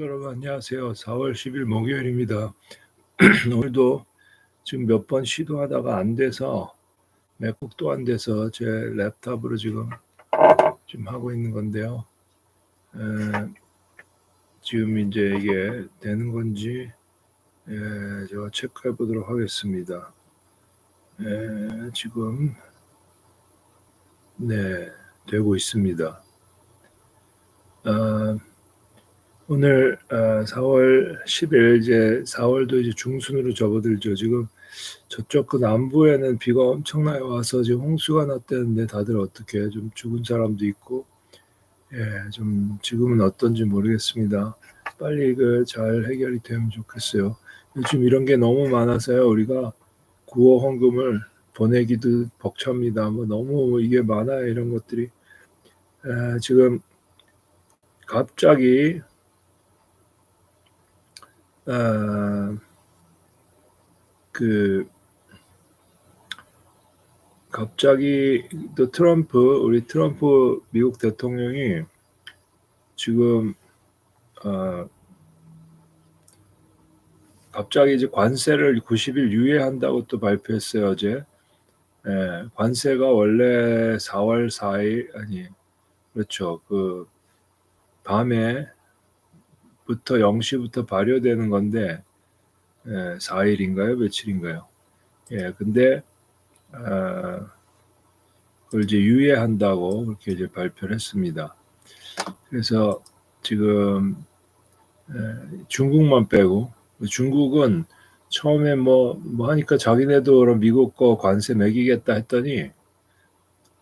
여러분 안녕하세요. 4월 10일 목요일입니다. 오늘도 지금 몇 번 시도하다가 안 돼서 맥북도 안 돼서 제 랩탑으로 지금 지금 하고 있는 건데요. 에, 지금 이제 이게 되는 건지 에, 제가 체크해 보도록 하겠습니다. 에, 지금 네 되고 있습니다. 아, 오늘 어, 4월 10일 이제 4월도 이제 중순으로 접어들죠. 지금 저쪽 그 남부에는 비가 엄청나게 와서 지금 홍수가 났다는데 다들 어떻게 좀 죽은 사람도 있고 예, 좀 지금은 어떤지 모르겠습니다. 빨리 그 잘 해결이 되면 좋겠어요. 요즘 이런 게 너무 많아서요. 우리가 구호 헌금을 보내기도 벅찹니다. 뭐 너무 이게 많아요. 이런 것들이 에, 지금 갑자기 아, 그 갑자기 또 트럼프 우리 트럼프 미국 대통령이 지금 어, 갑자기 이제 관세를 90일 유예한다고 또 발표했어요 어제. 예, 관세가 원래 4월 4일 아니 그렇죠 그 밤에 부터 0시부터 발효되는 건데 예, 4일인가요? 며칠인가요? 예, 근데 어, 그걸 이제 유예한다고 그렇게 이제 발표를 했습니다. 그래서 지금 예, 중국만 빼고 중국은 처음에 뭐, 뭐 하니까 자기네도 그럼 미국 거 관세 매기겠다 했더니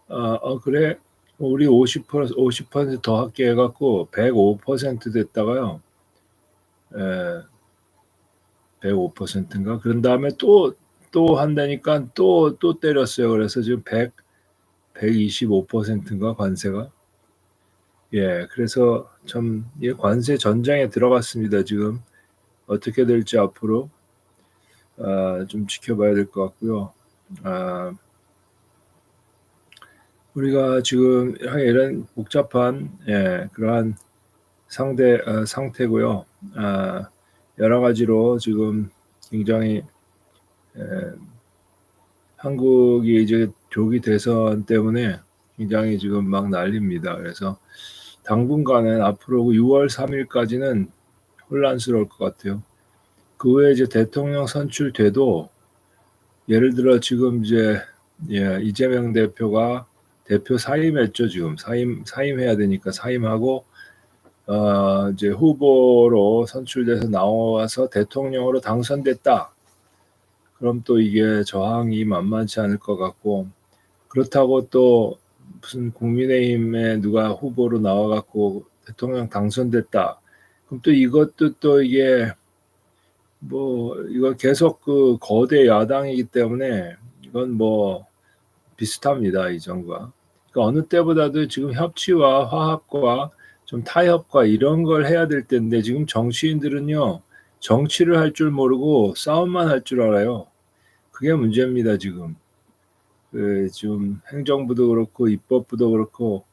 어, 어 그래 우리 50% 50%더 할게 해갖고 105% 됐다가요. 에, 105%인가? 그런 다음에 또, 또 한다니까 또, 또 때렸어요. 그래서 지금 100, 125%인가? 관세가. 예, 그래서 참, 이 관세 전장에 들어갔습니다. 지금. 어떻게 될지 앞으로, 아, 좀 지켜봐야 될 것 같고요. 아, 우리가 지금 이런 복잡한, 예, 그러한 상대, 어, 상태고요. 아, 여러 가지로 지금 굉장히 에, 한국이 이제 조기 대선 때문에 굉장히 지금 막 난립니다. 그래서 당분간은 앞으로 6월 3일까지는 혼란스러울 것 같아요. 그 외에 이제 대통령 선출돼도 예를 들어 지금 이제 예, 이재명 대표가 대표 사임했죠 지금 사임 사임해야 되니까 사임하고 어, 이제 후보로 선출돼서 나와서 대통령으로 당선됐다. 그럼 또 이게 저항이 만만치 않을 것 같고 그렇다고 또 무슨 국민의힘에 누가 후보로 나와갖고 대통령 당선됐다. 그럼 또 이것도 또 이게 뭐 이거 계속 그 거대 야당이기 때문에 이건 뭐 비슷합니다 이 정부가. 그러니까 어느 때보다도 지금 협치와 화합과 좀 타협과 이런 걸 해야 될 텐데 지금 정치인들은요 정치를 할 줄 모르고 싸움만 할 줄 알아요. 그게 문제입니다 지금. 그 지금 행정부도 그렇고 입법부도 그렇고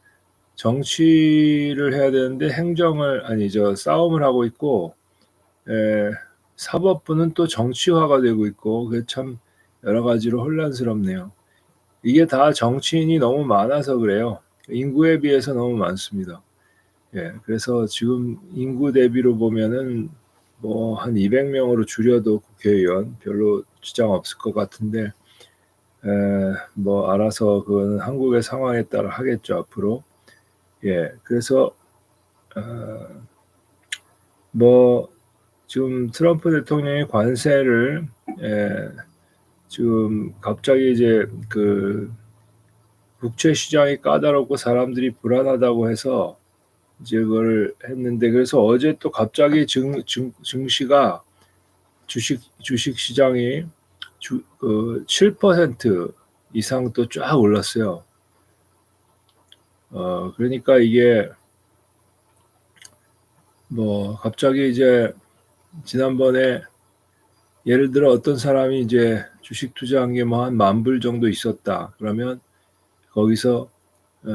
정치를 해야 되는데 행정을 아니 저 싸움을 하고 있고 에, 사법부는 또 정치화가 되고 있고 그게 참 여러 가지로 혼란스럽네요. 이게 다 정치인이 너무 많아서 그래요. 인구에 비해서 너무 많습니다. 예, 그래서 지금 인구 대비로 보면은 뭐 한 200명으로 줄여도 국회의원 별로 지장 없을 것 같은데 에, 뭐 알아서 그건 한국의 상황에 따라 하겠죠 앞으로. 예, 그래서 어, 뭐 지금 트럼프 대통령이 관세를 예, 지금 갑자기 이제 그 국채 시장이 까다롭고 사람들이 불안하다고 해서 이제 그걸 했는데 그래서 어제 또 갑자기 증, 증, 증시가 주식 주식 시장이 주, 그, 7% 이상 또 쫙 올랐어요. 어, 그러니까 이게 뭐 갑자기 이제 지난번에 예를 들어 어떤 사람이 이제 주식 투자한 게 뭐 한 만 불 정도 있었다. 그러면 거기서 어,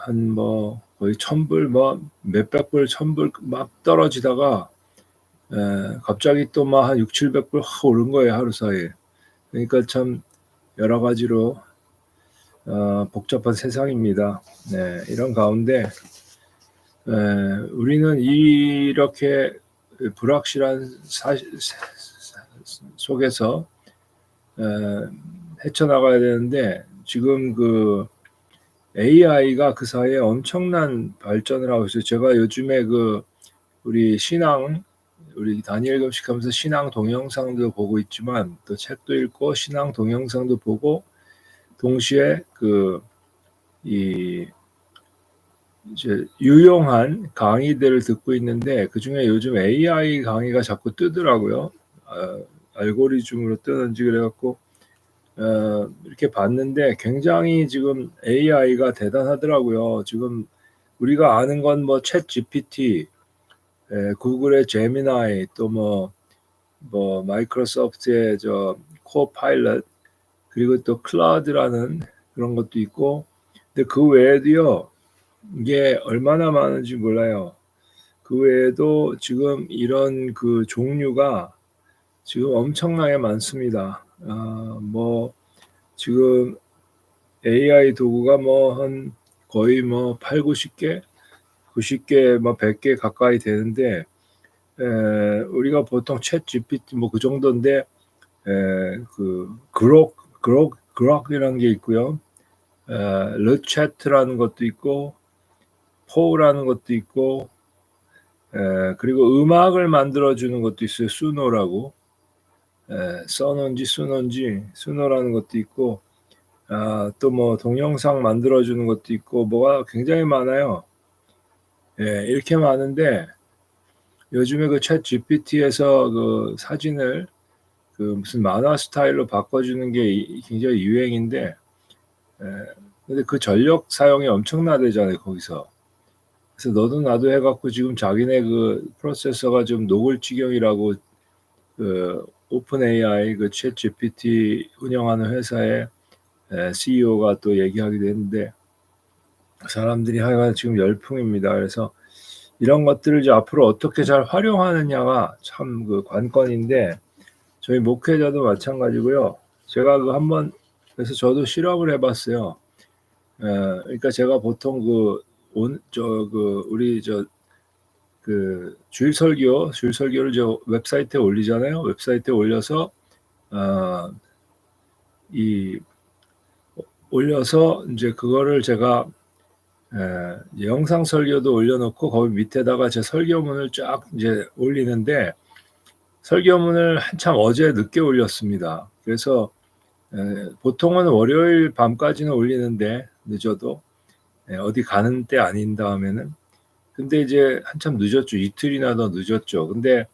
한뭐 거의 천불 뭐 몇백 불, 천불 막 떨어지다가 에, 갑자기 또 막 한 6, 700불 확 오른 거예요 하루 사이에. 그러니까 참 여러 가지로 어, 복잡한 세상입니다. 네, 이런 가운데 에, 우리는 이렇게 불확실한 사, 속에서 에, 헤쳐나가야 되는데 지금 그 AI가 그 사이에 엄청난 발전을 하고 있어요. 제가 요즘에 그 우리 신앙 우리 다니엘 금식하면서 신앙 동영상도 보고 있지만 또 책도 읽고 신앙 동영상도 보고 동시에 그 이 이제 유용한 강의들을 듣고 있는데 그 중에 요즘 AI 강의가 자꾸 뜨더라고요. 어, 알고리즘으로 뜨는지 그래갖고 어, 이렇게 봤는데 굉장히 지금 AI가 대단하더라고요. 지금 우리가 아는 건 뭐 챗 GPT, 에, 구글의 제미나이, 또뭐 뭐 마이크로소프트의 저 코파일럿, 그리고 또 클라우드라는 그런 것도 있고, 근데 그 외에도요 이게 얼마나 많은지 몰라요. 그 외에도 지금 이런 그 종류가 지금 엄청나게 많습니다. 아, 뭐 지금 AI 도구가 뭐 한 거의 뭐 8, 90개, 90개, 뭐 100개 가까이 되는데 에, 우리가 보통 챗 GPT 뭐 그 정도인데 에, 그 그록 그록 그록이라는 게 있고요. 에, 르챗라는 것도 있고 포우라는 것도 있고 에, 그리고 음악을 만들어 주는 것도 있어요. 수노라고. 에, 써놓은지 쓰는지 수노라는 것도 있고 아, 또 뭐 동영상 만들어 주는 것도 있고 뭐가 굉장히 많아요. 예, 이렇게 많은데 요즘에 그챗 GPT에서 그 사진을 그 무슨 만화 스타일로 바꿔주는 게 굉장히 유행인데, 예, 근데 그 전력 사용이 엄청나대잖아요 거기서. 그래서 너도 나도 해갖고 지금 자기네 그 프로세서가 좀 녹을 지경이라고 그 오픈 AI 그챗 GPT 운영하는 회사의 CEO가 또 얘기하기도 했는데 사람들이 하여간 지금 열풍입니다. 그래서 이런 것들을 이제 앞으로 어떻게 잘 활용하느냐가 참 그 관건인데 저희 목회자도 마찬가지고요. 제가 그 한번 그래서 저도 실험을 해봤어요. 에, 그러니까 제가 보통 그 온 저 그 우리 저 그 주일 설교 주일 설교를 저 웹사이트에 올리잖아요. 웹사이트에 올려서 어, 이 올려서 이제 그거를 제가 에, 영상 설교도 올려놓고 거기 밑에다가 제 설교문을 쫙 이제 올리는데 설교문을 한참 어제 늦게 올렸습니다. 그래서 에, 보통은 월요일 밤까지는 올리는데 늦어도 에, 어디 가는 때 아닌 다음에는 근데 이제 한참 늦었죠. 이틀이나 더 늦었죠. 근데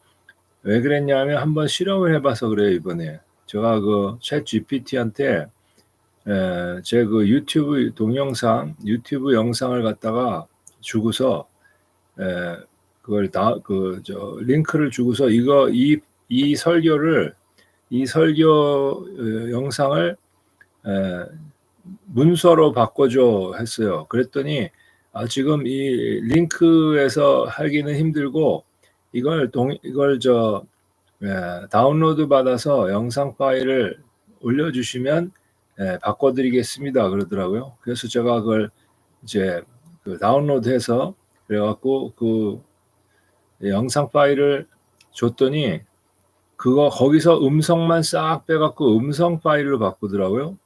왜 그랬냐면 한번 실험을 해봐서 그래요 이번에 제가 그챗 GPT한테 제 그 유튜브 동영상, 유튜브 영상을 갖다가 주고서 에, 그걸 다 그 저 링크를 주고서 이거 이이 설교를 이 설교 어, 영상을 에, 문서로 바꿔줘 했어요. 그랬더니 아, 지금 이 링크에서 하기는 힘들고 이걸 동 이걸 저 에, 다운로드 받아서 영상 파일을 올려주시면 예, 바꿔드리겠습니다. 그러더라고요. 그래서 제가 그걸 이제 그 다운로드해서 그래갖고 그 영상 파일을 줬더니 그거 거기서 음성만 싹 빼갖고 음성 파일로 바꾸더라고요.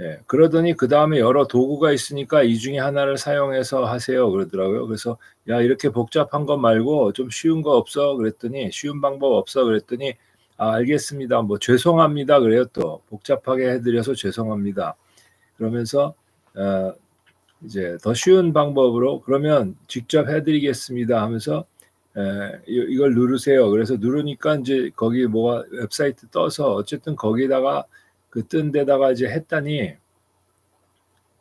예, 그러더니 그 다음에 여러 도구가 있으니까 이 중에 하나를 사용해서 하세요. 그러더라고요. 그래서 야 이렇게 복잡한 거 말고 좀 쉬운 거 없어? 그랬더니 쉬운 방법 없어? 그랬더니 아, 알겠습니다. 뭐 죄송합니다. 그래요 또 복잡하게 해드려서 죄송합니다. 그러면서 어, 이제 더 쉬운 방법으로 그러면 직접 해드리겠습니다 하면서 에, 이걸 누르세요. 그래서 누르니까 이제 거기 뭐가 웹사이트 떠서 어쨌든 거기다가 그 뜬 데다가 이제 했더니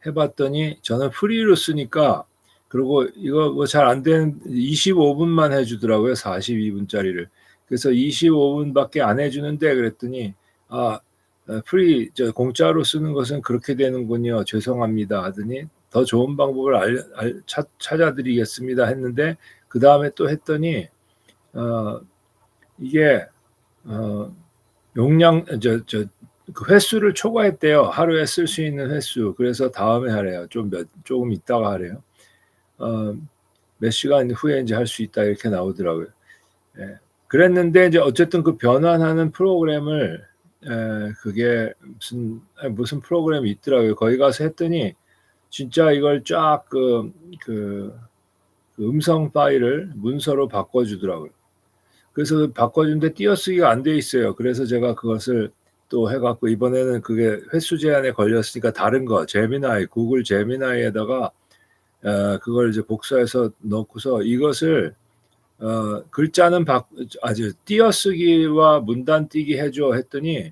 해봤더니 저는 프리로 쓰니까 그리고 이거 뭐 잘 안 되는 25분만 해주더라고요. 42분짜리를. 그래서 25분밖에 안 해주는데 그랬더니 아 어, 프리 저 공짜로 쓰는 것은 그렇게 되는군요. 죄송합니다 하더니 더 좋은 방법을 알, 알, 찾, 찾아드리겠습니다 했는데 그 다음에 또 했더니 어, 이게 어, 용량 저 저 그 횟수를 초과했대요. 하루에 쓸 수 있는 횟수. 그래서 다음에 하래요. 좀 몇 조금 있다가 하래요. 어, 몇 시간 후에 이제 할 수 있다 이렇게 나오더라고요. 예. 그랬는데 이제 어쨌든 그 변환하는 프로그램을 에, 그게 무슨 무슨 프로그램이 있더라고요. 거기 가서 했더니 진짜 이걸 쫙그 그, 그 음성 파일을 문서로 바꿔주더라고요. 그래서 바꿔준데 띄어쓰기가 안 돼 있어요. 그래서 제가 그것을 또 해갖고 이번에는 그게 횟수 제한에 걸렸으니까 다른 거 제미나이 구글 제미나이에다가 어, 그걸 이제 복사해서 넣고서 이것을 어, 글자는 바, 아주 띄어쓰기와 문단 띄기 해줘 했더니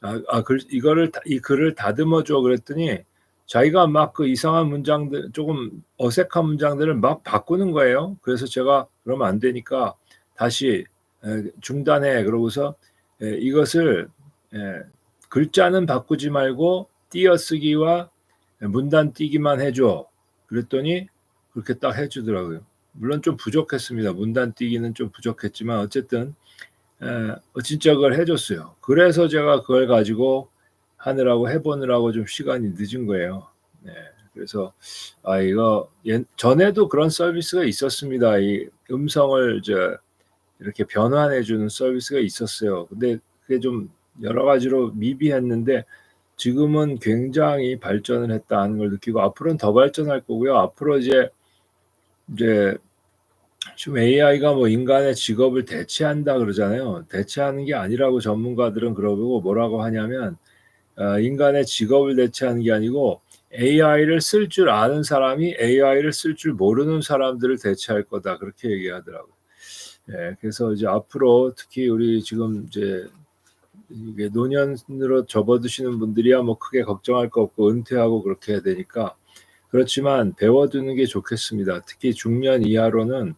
아, 아 글, 이거를 이 글을 다듬어 줘 그랬더니 자기가 막 그 이상한 문장들 조금 어색한 문장들을 막 바꾸는 거예요. 그래서 제가 그러면 안 되니까 다시 중단해 그러고서 이것을 글자는 바꾸지 말고 띄어쓰기와 문단 띄기만 해줘. 그랬더니 그렇게 딱 해주더라고요. 물론 좀 부족했습니다. 문단 띄기는 좀 부족했지만 어쨌든 어, 진짜 그걸 해줬어요. 그래서 제가 그걸 가지고 하느라고 해보느라고 좀 시간이 늦은 거예요. 네, 그래서 아 이거 전에도 그런 서비스가 있었습니다. 이 음성을 저 이렇게 변환해 주는 서비스가 있었어요. 근데 그게 좀 여러 가지로 미비했는데 지금은 굉장히 발전을 했다는 걸 느끼고 앞으로는 더 발전할 거고요. 앞으로 이제 이제 지금 AI가 뭐 인간의 직업을 대체한다 그러잖아요. 대체하는 게 아니라고 전문가들은 그러고 뭐라고 하냐면 어, 인간의 직업을 대체하는 게 아니고 AI를 쓸 줄 아는 사람이 AI를 쓸 줄 모르는 사람들을 대체할 거다 그렇게 얘기하더라고요. 예, 그래서 이제 앞으로 특히 우리 지금 이제 노년으로 접어드시는 분들이야 뭐 크게 걱정할 거 없고 은퇴하고 그렇게 해야 되니까 그렇지만 배워두는 게 좋겠습니다. 특히 중년 이하로는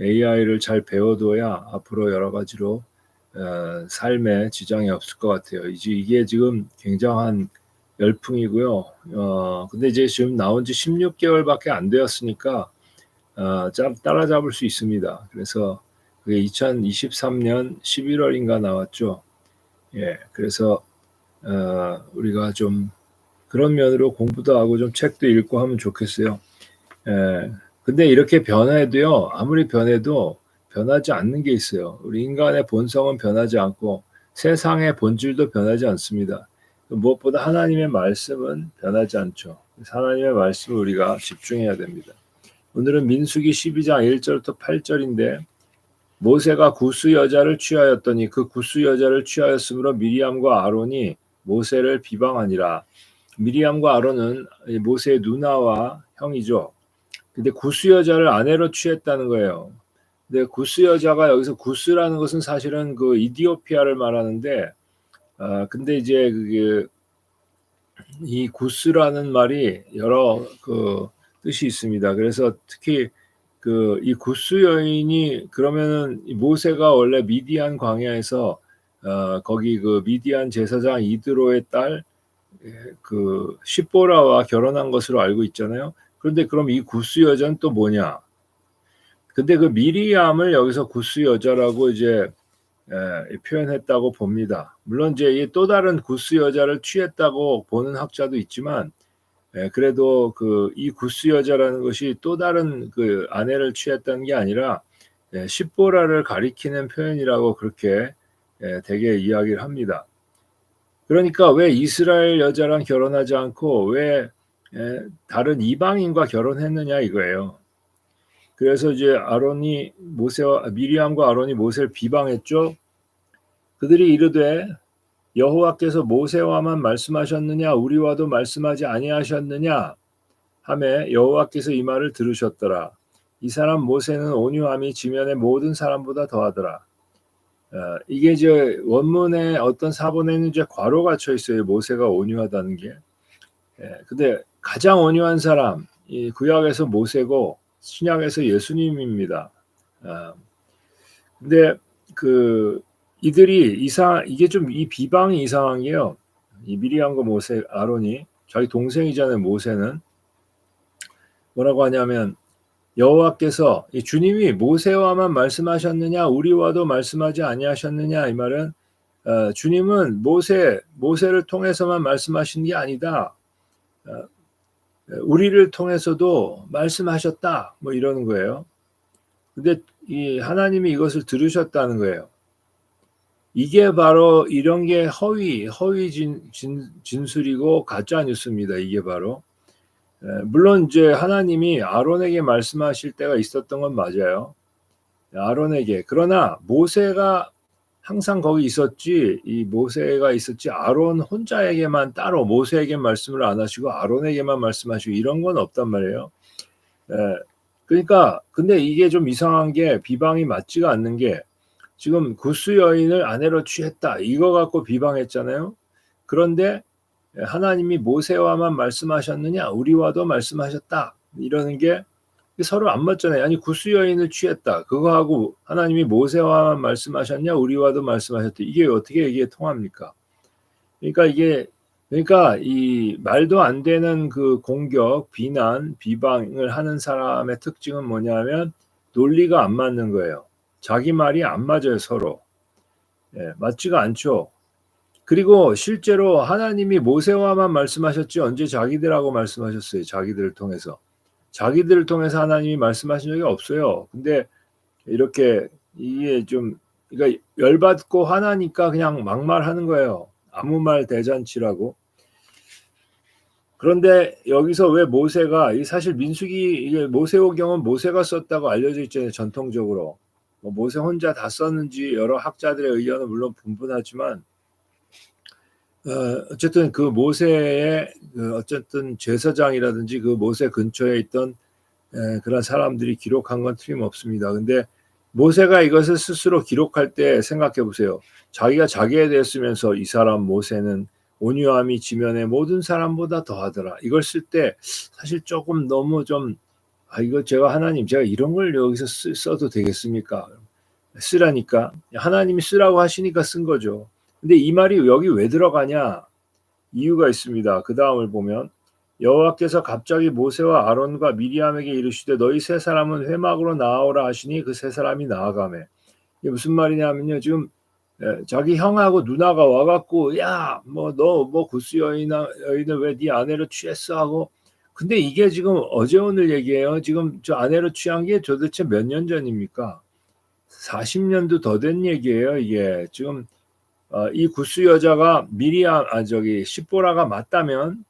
AI를 잘 배워둬야 앞으로 여러 가지로 어, 삶에 지장이 없을 것 같아요. 이제 이게 지금 굉장한 열풍이고요. 어, 근데 이제 지금 나온 지 16개월밖에 안 되었으니까 어, 따라잡을 수 있습니다. 그래서 그게 2023년 11월인가 나왔죠. 예, 그래서 어, 우리가 좀 그런 면으로 공부도 하고 좀 책도 읽고 하면 좋겠어요. 예, 근데 이렇게 변해도요, 아무리 변해도 변하지 않는 게 있어요. 우리 인간의 본성은 변하지 않고 세상의 본질도 변하지 않습니다. 무엇보다 하나님의 말씀은 변하지 않죠. 하나님의 말씀을 우리가 집중해야 됩니다. 오늘은 민수기 12장 1절부터 8절인데 모세가 구스 여자를 취하였더니 그 구스 여자를 취하였으므로 미리암과 아론이 모세를 비방하니라. 미리암과 아론은 모세의 누나와 형이죠. 근데 구스 여자를 아내로 취했다는 거예요. 근데 구스 여자가 여기서 구스라는 것은 사실은 그 이디오피아를 말하는데, 아 근데 이제 그게 이 구스라는 말이 여러 그 뜻이 있습니다. 그래서 특히 그 이 구스 여인이 그러면은 모세가 원래 미디안 광야에서 어 거기 그 미디안 제사장 이드로의 딸 그 시보라와 결혼한 것으로 알고 있잖아요. 그런데 그럼 이 구스 여자는 또 뭐냐? 근데 그 미리암을 여기서 구스 여자라고 이제 에, 표현했다고 봅니다. 물론 이제 또 다른 구스 여자를 취했다고 보는 학자도 있지만 에, 그래도 그 이 구스 여자라는 것이 또 다른 그 아내를 취했다는 게 아니라 에, 십보라를 가리키는 표현이라고 그렇게 에, 되게 이야기를 합니다. 그러니까 왜 이스라엘 여자랑 결혼하지 않고 왜 에, 다른 이방인과 결혼했느냐 이거예요. 그래서 이제 아론이 모세와 미리암과 아론이 모세를 비방했죠. 그들이 이르되 여호와께서 모세와만 말씀하셨느냐 우리와도 말씀하지 아니하셨느냐 하매 여호와께서 이 말을 들으셨더라. 이 사람 모세는 온유함이 지면의 모든 사람보다 더하더라. 어, 이게 이제 원문에 어떤 사본에는 이제 괄호가 쳐 있어요. 모세가 온유하다는 게. 예, 근데 가장 온유한 사람 이 구약에서 모세고 신약에서 예수님입니다. 아, 근데 그 이들이 이상 이게 좀 이 비방이 이상한 게요. 이 미리암과 모세 아론이 자기 동생이잖아요. 모세는 뭐라고 하냐면 여호와께서 이 주님이 모세와만 말씀하셨느냐 우리와도 말씀하지 아니하셨느냐 이 말은 어, 주님은 모세 모세를 통해서만 말씀하신 게 아니다. 어, 우리를 통해서도 말씀하셨다. 뭐 이러는 거예요. 근데 이 하나님이 이것을 들으셨다는 거예요. 이게 바로 이런 게 허위, 허위 진, 진, 진술이고 가짜 뉴스입니다. 이게 바로. 에, 물론 이제 하나님이 아론에게 말씀하실 때가 있었던 건 맞아요. 아론에게. 그러나 모세가 항상 거기 있었지, 이 모세가 있었지, 아론 혼자에게만 따로 모세에게 말씀을 안 하시고 아론에게만 말씀하시고 이런 건 없단 말이에요. 에, 그러니까, 근데 이게 좀 이상한 게 비방이 맞지가 않는 게 지금 구스 여인을 아내로 취했다. 이거 갖고 비방했잖아요. 그런데 하나님이 모세와만 말씀하셨느냐? 우리와도 말씀하셨다. 이러는 게 서로 안 맞잖아요. 아니 구스 여인을 취했다. 그거하고 하나님이 모세와만 말씀하셨냐? 우리와도 말씀하셨다. 이게 어떻게 이게 통합니까? 그러니까 이게 그러니까 이 말도 안 되는 그 공격, 비난, 비방을 하는 사람의 특징은 뭐냐면 논리가 안 맞는 거예요. 자기 말이 안 맞아요, 서로. 예, 맞지가 않죠. 그리고 실제로 하나님이 모세와만 말씀하셨지 언제 자기들하고 말씀하셨어요. 자기들을 통해서. 자기들을 통해서 하나님이 말씀하신 적이 없어요. 근데 이렇게 이게 좀 그러니까 열받고 화나니까 그냥 막말하는 거예요. 아무 말 대잔치라고. 그런데 여기서 왜 모세가 사실 민수기 이게 모세오경은 모세가 썼다고 알려져 있잖아요. 전통적으로. 뭐 모세 혼자 다 썼는지 여러 학자들의 의견은 물론 분분하지만 어, 어쨌든 그 모세의 그 어쨌든 제사장이라든지 그 모세 근처에 있던 에, 그런 사람들이 기록한 건 틀림없습니다. 근데 모세가 이것을 스스로 기록할 때 생각해 보세요. 자기가 자기에 대해 쓰면서 이 사람 모세는 온유함이 지면의 모든 사람보다 더하더라. 이걸 쓸 때 사실 조금 너무 좀 아, 이거 제가 하나님, 제가 이런 걸 여기서 쓰, 써도 되겠습니까? 쓰라니까. 하나님이 쓰라고 하시니까 쓴 거죠. 근데 이 말이 여기 왜 들어가냐? 이유가 있습니다. 그 다음을 보면 여호와께서 갑자기 모세와 아론과 미리암에게 이르시되 너희 세 사람은 회막으로 나아오라 하시니 그 세 사람이 나아가매. 이게 무슨 말이냐면요. 지금 자기 형하고 누나가 와갖고 야 뭐 너뭐 구스 여인아 여인을 왜 네 아내로 취했어 하고 근데 이게 지금 어제 오늘 얘기예요. 지금 저 아내로 취한 게 도대체 몇 년 전입니까? 40년도 더 된 얘기예요. 이게 지금 어, 이 구스 여자가 미리아 아 저기 시보라가 맞다면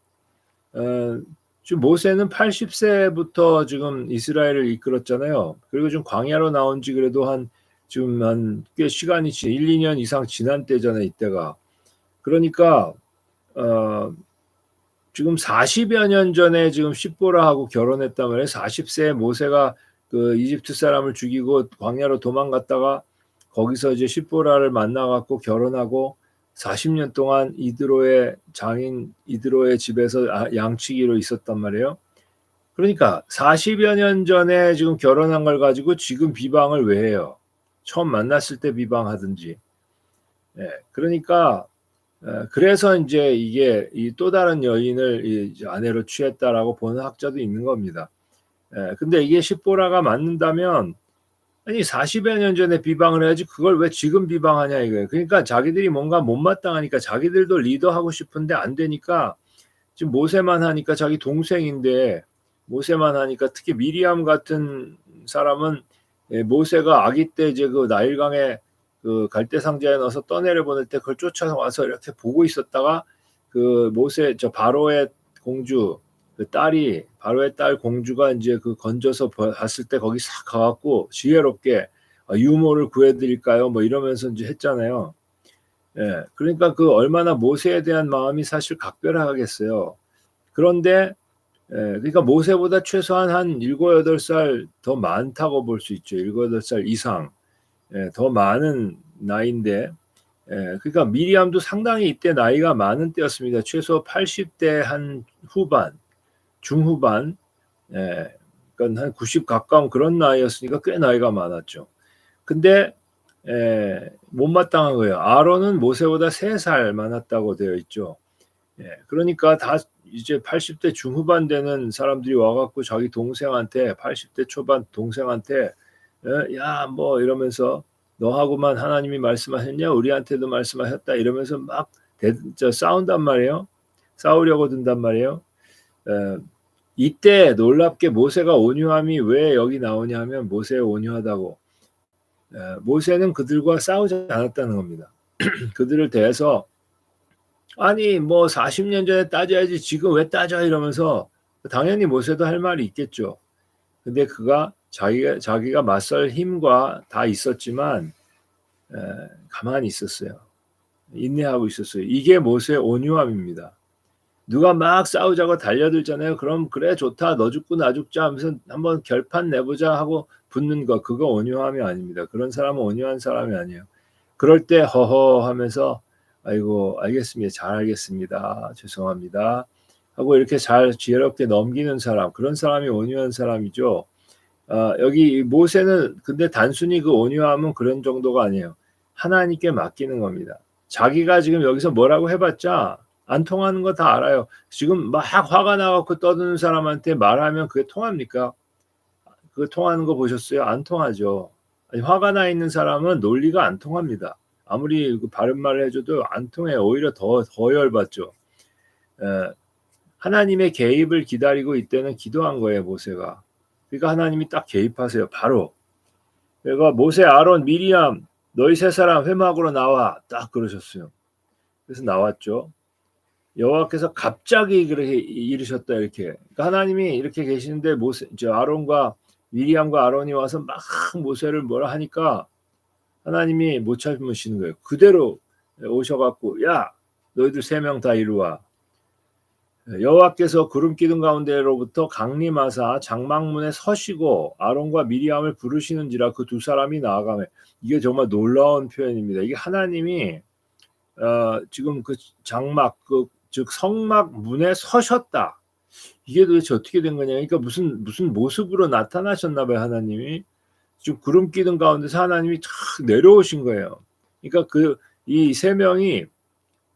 어, 지금 모세는 80세부터 지금 이스라엘을 이끌었잖아요. 그리고 좀 광야로 나온 지 그래도 한 지금 한 꽤 시간이 1, 2년 이상 지난 때잖아요. 이때가. 그러니까 어 지금 40여 년 전에 지금 십보라하고 결혼했단 말이에요. 40세에 모세가 그 이집트 사람을 죽이고 광야로 도망갔다가 거기서 이제 십보라를 만나갖고 결혼하고 40년 동안 이드로의 장인 이드로의 집에서 아, 양치기로 있었단 말이에요. 그러니까 40여 년 전에 지금 결혼한 걸 가지고 지금 비방을 왜 해요? 처음 만났을 때 비방하든지. 예, 그러니까 그래서 이제 이게 또 다른 여인을 아내로 취했다라고 보는 학자도 있는 겁니다. 근데 이게 십보라가 맞는다면 아니 40여 년 전에 비방을 해야지 그걸 왜 지금 비방하냐 이거예요. 그러니까 자기들이 뭔가 못마땅하니까 자기들도 리더하고 싶은데 안 되니까 지금 모세만 하니까 자기 동생인데 모세만 하니까 특히 미리암 같은 사람은 모세가 아기 때 이제 그 나일강에 그 갈대 상자에 넣어서 떠내려 보낼 때 그걸 쫓아와서 이렇게 보고 있었다가 그 모세 저 바로의 공주 그 딸이 바로의 딸 공주가 이제 그 건져서 봤을 때 거기 싹 가갖고 지혜롭게 아, 유모를 구해드릴까요? 뭐 이러면서 이제 했잖아요. 예, 그러니까 그 얼마나 모세에 대한 마음이 사실 각별하겠어요. 그런데 예, 그러니까 모세보다 최소한 한 일곱 여덟 살더 많다고 볼 수 있죠. 일곱 여덟 살 이상. 예, 더 많은 나이인데 예, 그러니까 미리암도 상당히 이때 나이가 많은 때였습니다. 최소 80대 한 후반, 중후반, 예, 그러니까 한 90 가까운 그런 나이였으니까 꽤 나이가 많았죠. 근데 예, 못마땅한 거예요. 아론은 모세보다 3살 많았다고 되어 있죠. 예, 그러니까 다 이제 80대 중후반 되는 사람들이 와갖고 자기 동생한테 80대 초반 동생한테 야뭐 이러면서 너하고만 하나님이 말씀하셨냐 우리한테도 말씀하셨다 이러면서 막 싸운단 말이에요. 싸우려고 든단 말이에요. 에, 이때 놀랍게 모세가 온유함이 왜 여기 나오냐면 모세의 온유하다고 에, 모세는 그들과 싸우지 않았다는 겁니다. 그들을 대해서 아니 뭐 40년 전에 따져야지 지금 왜 따져 이러면서 당연히 모세도 할 말이 있겠죠. 근데 그가 자기가 자기가 맞설 힘과 다 있었지만 에, 가만히 있었어요. 인내하고 있었어요. 이게 모세의 온유함입니다. 누가 막 싸우자고 달려들잖아요. 그럼 그래 좋다 너 죽고 나 죽자 하면서 한번 결판 내보자 하고 붙는 거 그거 온유함이 아닙니다. 그런 사람은 온유한 사람이 아니에요. 그럴 때 허허 하면서 아이고 알겠습니다. 잘 알겠습니다. 죄송합니다. 하고 이렇게 잘 지혜롭게 넘기는 사람 그런 사람이 온유한 사람이죠. 아, 여기 모세는 근데 단순히 그 온유함은 그런 정도가 아니에요. 하나님께 맡기는 겁니다. 자기가 지금 여기서 뭐라고 해봤자 안 통하는 거 다 알아요. 지금 막 화가 나갖고 떠드는 사람한테 말하면 그게 통합니까? 그 통하는 거 보셨어요? 안 통하죠. 아니, 화가 나 있는 사람은 논리가 안 통합니다. 아무리 그 바른 말을 해줘도 안 통해요. 오히려 더, 더 열받죠. 에, 하나님의 개입을 기다리고 이때는 기도한 거예요, 모세가. 그러니까 하나님이 딱 개입하세요, 바로. 그러니까 모세, 아론, 미리암, 너희 세 사람 회막으로 나와. 딱 그러셨어요. 그래서 나왔죠. 여호와께서 갑자기 그렇게 이르셨다 이렇게. 그러니까 하나님이 이렇게 계시는데 모세, 저 아론과 미리암과 아론이 와서 막 모세를 뭐라 하니까 하나님이 못 참으시는 거예요. 그대로 오셔갖고 야 너희들 세 명 다 이리 와. 여호와께서 구름 기둥 가운데로부터 강림하사 장막문에 서시고 아론과 미리암을 부르시는지라 그 두 사람이 나아가며 이게 정말 놀라운 표현입니다. 이게 하나님이 어, 지금 그 장막 그, 즉 성막 문에 서셨다. 이게 도대체 어떻게 된 거냐? 그러니까 무슨 무슨 모습으로 나타나셨나 봐요 하나님이. 지금 구름 기둥 가운데서 하나님이 쫙 내려오신 거예요. 그러니까 그 이 세 명이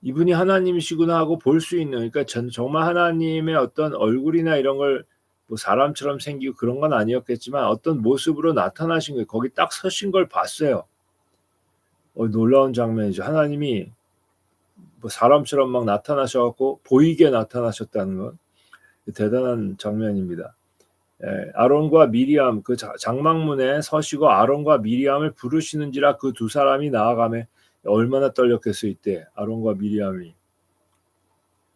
이분이 하나님이시구나 하고 볼 수 있는 그러니까 전, 정말 하나님의 어떤 얼굴이나 이런 걸 뭐 사람처럼 생기고 그런 건 아니었겠지만 어떤 모습으로 나타나신 거예요. 거기 딱 서신 걸 봤어요. 어, 놀라운 장면이죠. 하나님이 뭐 사람처럼 막 나타나셔갖고 보이게 나타나셨다는 건 대단한 장면입니다. 예, 아론과 미리암 그 장막문에 서시고 아론과 미리암을 부르시는지라 그 두 사람이 나아가매 얼마나 떨렸겠어 이때 아론과 미리암이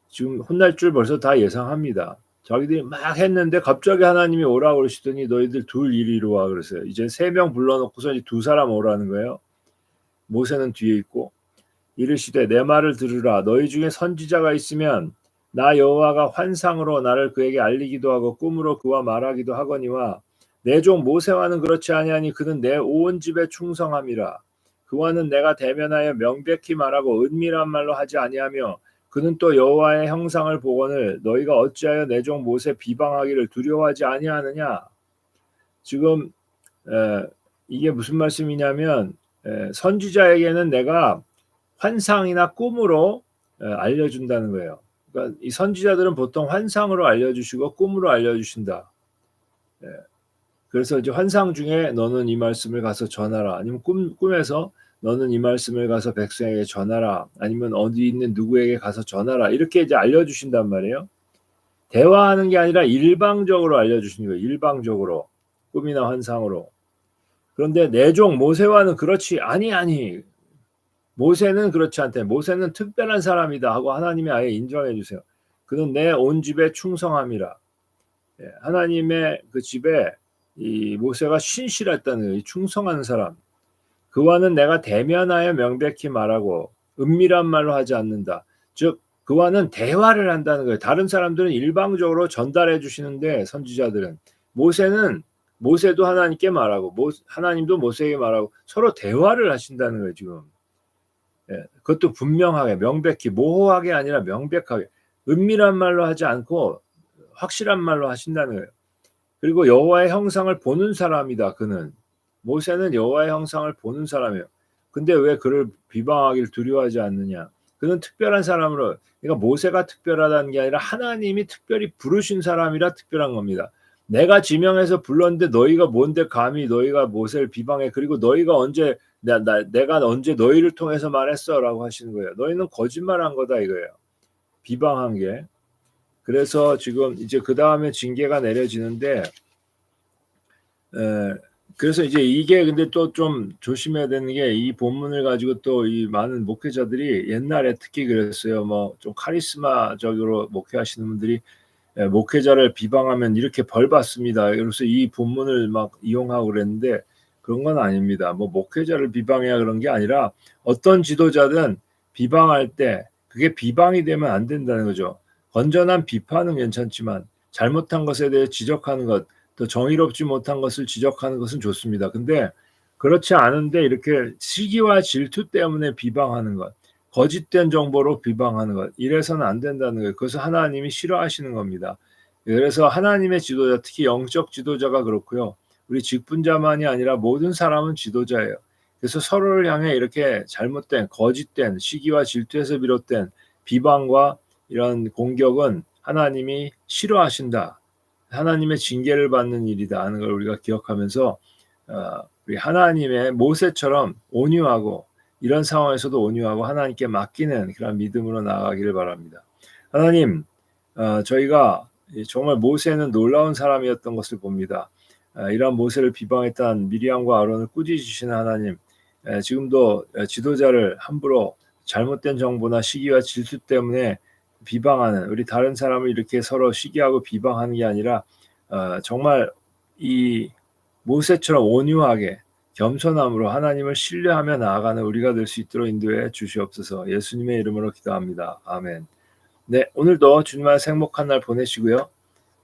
지금 혼날 줄 벌써 다 예상합니다. 자기들이 막 했는데 갑자기 하나님이 오라 그러시더니 너희들 둘 이리로 와 그러세요. 이제 세 명 불러놓고서 두 사람 오라는 거예요. 모세는 뒤에 있고 이르시되 내 말을 들으라. 너희 중에 선지자가 있으면 나 여호와가 환상으로 나를 그에게 알리기도 하고 꿈으로 그와 말하기도 하거니와 내 종 모세와는 그렇지 아니하니 그는 내 온 집에 충성함이라. 그와는 내가 대면하여 명백히 말하고 은밀한 말로 하지 아니하며 그는 또 여호와의 형상을 보거늘 너희가 어찌하여 내 종 모세 비방하기를 두려워하지 아니하느냐? 지금 에, 이게 무슨 말씀이냐면 에, 선지자에게는 내가 환상이나 꿈으로 에, 알려준다는 거예요. 그러니까 이 선지자들은 보통 환상으로 알려주시고 꿈으로 알려주신다. 예. 그래서 이제 환상 중에 너는 이 말씀을 가서 전하라. 아니면 꿈, 꿈에서 너는 이 말씀을 가서 백성에게 전하라. 아니면 어디 있는 누구에게 가서 전하라. 이렇게 이제 알려주신단 말이에요. 대화하는 게 아니라 일방적으로 알려주시는 거예요. 일방적으로. 꿈이나 환상으로. 그런데 내종 모세와는 그렇지. 아니, 아니. 모세는 그렇지 않대. 모세는 특별한 사람이다 하고 하나님이 아예 인정해 주세요. 그는 내 온 집에 충성함이라. 예, 하나님의 그 집에 이 모세가 신실했다는 이 충성한 사람. 그와는 내가 대면하여 명백히 말하고 은밀한 말로 하지 않는다. 즉 그와는 대화를 한다는 거예요. 다른 사람들은 일방적으로 전달해 주시는데 선지자들은 모세는 모세도 하나님께 말하고 모, 하나님도 모세에게 말하고 서로 대화를 하신다는 거예요, 지금. 예, 그것도 분명하게 명백히 모호하게 아니라 명백하게 은밀한 말로 하지 않고 확실한 말로 하신다는 거예요. 그리고 여호와의 형상을 보는 사람이다. 그는 모세는 여호와의 형상을 보는 사람이에요. 근데 왜 그를 비방하기를 두려워하지 않느냐? 그는 특별한 사람으로 그러니까 모세가 특별하다는 게 아니라 하나님이 특별히 부르신 사람이라 특별한 겁니다. 내가 지명해서 불렀는데 너희가 뭔데 감히 너희가 모세를 비방해 그리고 너희가 언제 나, 나, 내가 언제 너희를 통해서 말했어라고 하시는 거예요. 너희는 거짓말한 거다 이거예요. 비방한 게. 그래서 지금 이제 그 다음에 징계가 내려지는데 에, 그래서 이제 이게 근데 또 좀 조심해야 되는 게 이 본문을 가지고 또 이 많은 목회자들이 옛날에 특히 그랬어요. 뭐 좀 카리스마적으로 목회하시는 분들이 예, 목회자를 비방하면 이렇게 벌 받습니다. 그래서 이 본문을 막 이용하고 그랬는데 그런 건 아닙니다. 뭐 목회자를 비방해야 그런 게 아니라 어떤 지도자든 비방할 때 그게 비방이 되면 안 된다는 거죠. 건전한 비판은 괜찮지만 잘못한 것에 대해 지적하는 것, 또 정의롭지 못한 것을 지적하는 것은 좋습니다. 근데 그렇지 않은데 이렇게 시기와 질투 때문에 비방하는 것, 거짓된 정보로 비방하는 것, 이래서는 안 된다는 거예요. 그것을 하나님이 싫어하시는 겁니다. 그래서 하나님의 지도자, 특히 영적 지도자가 그렇고요. 우리 직분자만이 아니라 모든 사람은 지도자예요. 그래서 서로를 향해 이렇게 잘못된, 거짓된 시기와 질투에서 비롯된 비방과 이런 공격은 하나님이 싫어하신다. 하나님의 징계를 받는 일이다 하는 걸 우리가 기억하면서 어, 우리 하나님의 모세처럼 온유하고 이런 상황에서도 온유하고 하나님께 맡기는 그런 믿음으로 나아가기를 바랍니다. 하나님, 어, 저희가 정말 모세는 놀라운 사람이었던 것을 봅니다. 어, 이러한 모세를 비방했던 미리암과 아론을 꾸짖으시는 하나님, 에, 지금도 지도자를 함부로 잘못된 정보나 시기와 질투 때문에 비방하는 우리 다른 사람을 이렇게 서로 시기하고 비방하는 게 아니라 어, 정말 이 모세처럼 온유하게 겸손함으로 하나님을 신뢰하며 나아가는 우리가 될 수 있도록 인도해 주시옵소서. 예수님의 이름으로 기도합니다. 아멘. 네, 오늘도 주님의 행복한 날 보내시고요.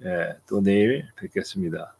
예, 또 내일 뵙겠습니다.